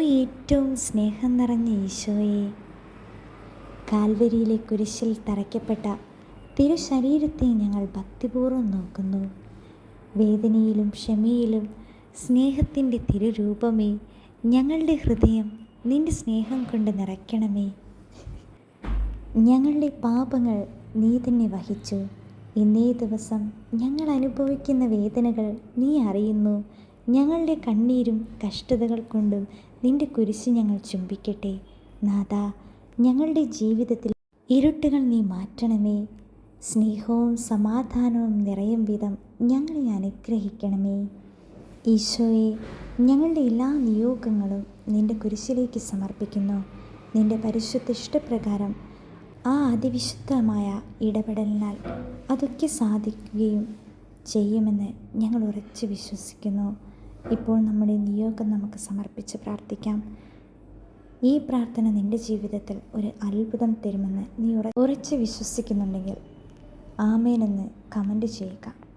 ഏറ്റവും സ്നേഹം നിറഞ്ഞ ഈശോയെ. കാൽവരിയിലെ കുരിശിൽ തറയ്ക്കപ്പെട്ട തിരുശരീരത്തെ ഞങ്ങൾ ഭക്തിപൂർവം നോക്കുന്നു. വേദനയിലും ക്ഷമയിലും സ്നേഹത്തിന്റെ തിരുരൂപമേ ഞങ്ങളുടെ ഹൃദയം നിന്റെ സ്നേഹം കൊണ്ട് നിറയ്ക്കണമേ. ഞങ്ങളുടെ പാപങ്ങൾ നീ തന്നെ വഹിച്ചു. ഇന്നേ ദിവസം ഞങ്ങൾ അനുഭവിക്കുന്ന വേദനകൾ നീ അറിയുന്നു. ഞങ്ങളുടെ കണ്ണീരും കഷ്ടതകൾ കൊണ്ടും നിന്റെ കുരിശ് ഞങ്ങൾ ചുംബിക്കട്ടെ. നാഥ ഞങ്ങളുടെ ജീവിതത്തിൽ ഇരുട്ടുകൾ നീ മാറ്റണമേ. സ്നേഹവും സമാധാനവും നിറയും വിധം ഞങ്ങളെ അനുഗ്രഹിക്കണമേ. ഈശോയെ ഞങ്ങളുടെ എല്ലാ നിയോഗങ്ങളും നിന്റെ കുരിശിലേക്ക് സമർപ്പിക്കുന്നു. നിന്റെ പരിശുദ്ധ ഇഷ്ടപ്രകാരം ആ അതിവിശുദ്ധമായ ഇടപെടലിനാൽ അതൊക്കെ സാധിക്കുകയും ചെയ്യുമെന്ന് ഞങ്ങൾ ഉറച്ചു വിശ്വസിക്കുന്നു. ഇപ്പോൾ നമ്മുടെ നിയോഗം നമുക്ക് സമർപ്പിച്ച് പ്രാർത്ഥിക്കാം. ഈ പ്രാർത്ഥന നിന്റെ ജീവിതത്തിൽ ഒരു അത്ഭുതം തരുമെന്ന് നീ ഉറ ഉറച്ച് വിശ്വസിക്കുന്നുണ്ടെങ്കിൽ ആമേനെന്ന് കമന്റ് ചെയ്യുക.